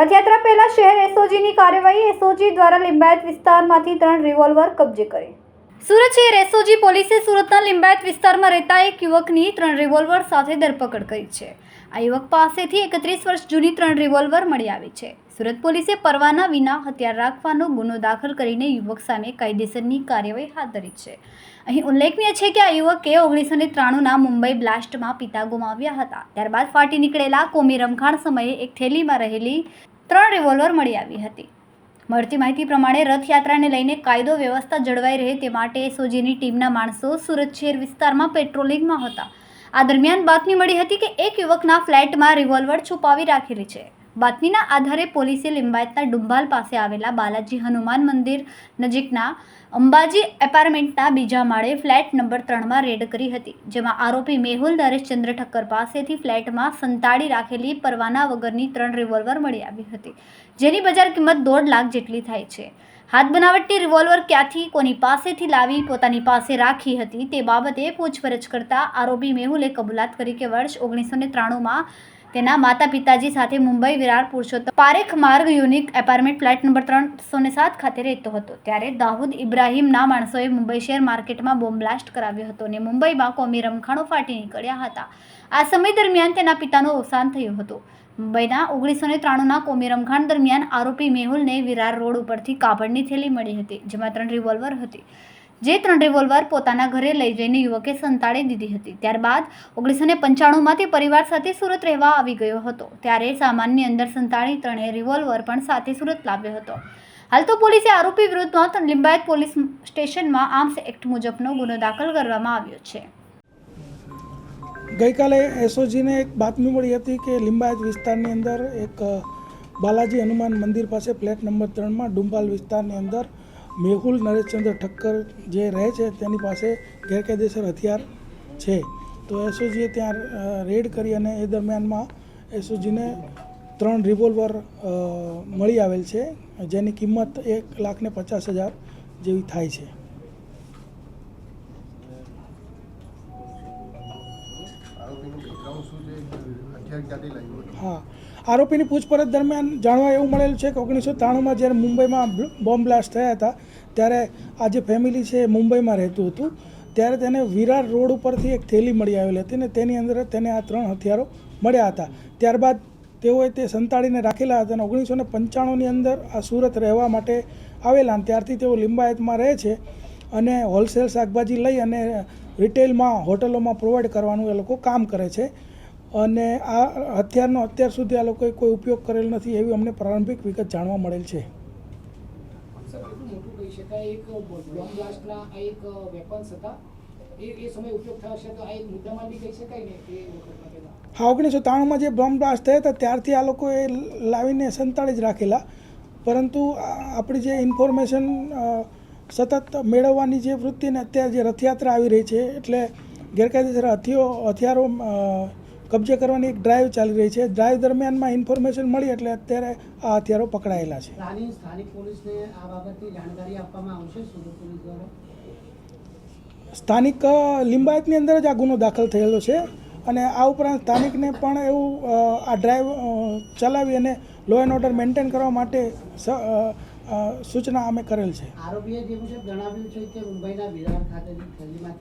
રથયાત્રા પહેલા શહેર એસઓજીની કાર્યવાહી એસઓજી દ્વારા લિંબાયત વિસ્તારમાંથી ત્રણ રિવોલ્વર કબજે કરી. સુરત શહેર એસઓજી પોલીસે સુરતના લિંબાયત વિસ્તારમાં રહેતા એક યુવકની ત્રણ રિવોલ્વર સાથે ધરપકડ કરી છે. આ યુવક પાસેથી એકત્રીસ વર્ષ જૂની ત્રણ રિવોલ્વર મળી આવી છે. સુરત પોલીસે પરવાના વિના હથિયાર રાખવાનો ગુનો દાખલ કરીને યુવક સામે કાયદેસરની કાર્યવાહી હાથ ધરી છે. અહીં ઉલ્લેખનીય છે કે આ યુવકે ઓગણીસો ને ત્રાણુંના મુંબઈ બ્લાસ્ટમાં પિતા ગુમાવ્યા હતા. ત્યારબાદ ફાટી નીકળેલા કોમી રમખાણ સમયે એક થેલીમાં રહેલી ત્રણ રિવોલ્વર મળી આવી હતી. મળતી માહિતી પ્રમાણે રથયાત્રાને લઈને કાયદો વ્યવસ્થા જળવાઈ રહે તે માટે એસઓજીની ટીમના માણસો સુરત શહેર વિસ્તારમાં પેટ્રોલિંગમાં હતા. આ દરમિયાન બાતમી મળી હતી કે એક યુવકના ફ્લેટમાં રિવોલ્વર છુપાવી રાખેલી છે. બાતમીના આધારે પોલીસે લિંબાયતના ડુંબાલ પાસે આવેલા બાલાજી હનુમાન મંદિર નજીકના અંબાજી એપાર્ટમેન્ટના બીજા માળે ફ્લેટ નંબર ત્રણમાં રેડ કરી હતી, જેમાં આરોપી મેહુલ નરેશચંદ્ર ઠક્કર પાસેથી ફ્લેટમાં સંતાડી રાખેલી પરવાના વગરની ત્રણ રિવોલ્વર મળી આવી હતી, જેની બજાર કિંમત દોઢ લાખ જેટલી થાય છે. હાથ બનાવટી રિવોલ્વર ક્યાંથી કોની પાસેથી લાવી, પોતાની પાસે રાખી હતી તે બાબતે પૂછપરછ કરતા આરોપી મેહુલે કબૂલાત કરી કે વર્ષ ઓગણીસો ને ત્રાણુંમાં તેના માતા પિતાજી સાથે મુંબઈ વિરાર પુરુષોત્તમ પારેખ માર્ગ યુનિક એપાર્ટમેન્ટ ફ્લેટ નંબર ત્રણસો ને સાત ખાતે રહેતો હતો. ત્યારે દાઉદ ઇબ્રાહીમના માણસોએ મુંબઈ શેર માર્કેટમાં બોમ્બ બ્લાસ્ટ કરાવ્યો હતો અને મુંબઈમાં કોમી રમખાણો ફાટી નીકળ્યા હતા. આ સમય દરમિયાન તેના પિતાનું અવસાન થયું હતું. મુંબઈના ઓગણીસો ને ત્રાણુંના કોમી રમખાણ દરમિયાન આરોપી મેહુલને વિરાર રોડ ઉપરથી કાપડની થેલી મળી હતી, જેમાં ત્રણ રિવોલ્વર હતી. જે ત્રણ રિવોલ્વર પોતાના ઘરે લઈ જઈને યુવકે સંતાડી દીધી હતી. ત્યારબાદ ઓગણીસો ને પંચાણુંમાં પરિવાર સાથે સુરત રહેવા આવી ગયો હતો. ત્યારે સામાનની અંદર સંતાડી ત્રણેય રિવોલ્વર પણ સાથે સુરત લાવ્યો હતો. હાલ તો પોલીસે આરોપી વિરુદ્ધમાં લિંબાયત પોલીસ સ્ટેશનમાં આર્મ્સ એક્ટ મુજબનો ગુનો દાખલ કરવામાં આવ્યો છે. ગઈકાલે એસઓજીને એક બાતમી મળી હતી કે લિંબાયત વિસ્તારની અંદર એક બાલાજી હનુમાન મંદિર પાસે ફ્લેટ નંબર ત્રણમાં ડુંબાલ વિસ્તારની અંદર મેહુલ નરેશચંદ્ર ઠક્કર જે રહે છે તેની પાસે ગેરકાયદેસર હથિયાર છે. તો એસઓજીએ ત્યાં રેડ કરી અને એ દરમિયાનમાં એસઓજીને ત્રણ રિવોલ્વર મળી આવેલ છે, જેની કિંમત એક લાખ ને પચાસ હજાર જેવી થાય છે. હા. આરોપીની પૂછપરછ દરમિયાન જાણવા એવું મળેલું છે કે ઓગણીસો ત્રાણુંમાં જ્યારે મુંબઈમાં બોમ્બ બ્લાસ્ટ થયા હતા, ત્યારે આ જે ફેમિલી છે એ મુંબઈમાં રહેતું હતું, ત્યારે તેને વિરાર રોડ ઉપરથી એક થેલી મળી આવેલી હતી ને તેની અંદર તેને આ ત્રણ હથિયારો મળ્યા હતા. ત્યારબાદ તેઓએ તે સંતાડીને રાખેલા હતા અને ઓગણીસો ને પંચાણુંની અંદર આ સુરત રહેવા માટે આવેલા અને ત્યારથી તેઓ લિંબાયતમાં રહે છે અને હોલસેલ શાકભાજી લઈ અને રિટેલમાં હોટલોમાં પ્રોવાઈડ કરવાનું એ લોકો કામ કરે છે. અને આ હથિયારનો અત્યાર સુધી આ લોકોએ કોઈ ઉપયોગ કરેલ નથી એવી અમને પ્રારંભિક વિગત જાણવા મળેલ છે. હા ઓગણીસો ત્રાણુંમાં જે બોમ્બ બ્લાસ્ટ થયા હતા ત્યારથી આ લોકોએ લાવીને સંતાડી જ રાખેલા. પરંતુ આપણી જે ઇન્ફોર્મેશન સતત મેળવવાની જે વૃત્તિને અત્યારે જે રથયાત્રા આવી રહી છે એટલે ગેરકાયદેસર હથિયો હથિયારો કબજે કરવાની એક ડ્રાઈવ ચાલી રહી છે. ડ્રાઈવ દરમિયાનમાં ઇન્ફોર્મેશન મળી એટલે અત્યારે આ હથિયારો પકડાયેલા છે. સ્થાનિક લિંબાયતની અંદર જ આ ગુનો દાખલ થયેલો છે અને આ ઉપરાંત સ્થાનિકને પણ એવું આ ડ્રાઈવ ચલાવી અને લો એન્ડ ઓર્ડર મેન્ટેન કરવા માટે સૂચના અમે કરેલ છે. આરોપીએ જેવું છે જણાવ્યું છે કે મુંબઈના વિરાર ખાતેની થેલીમાંથી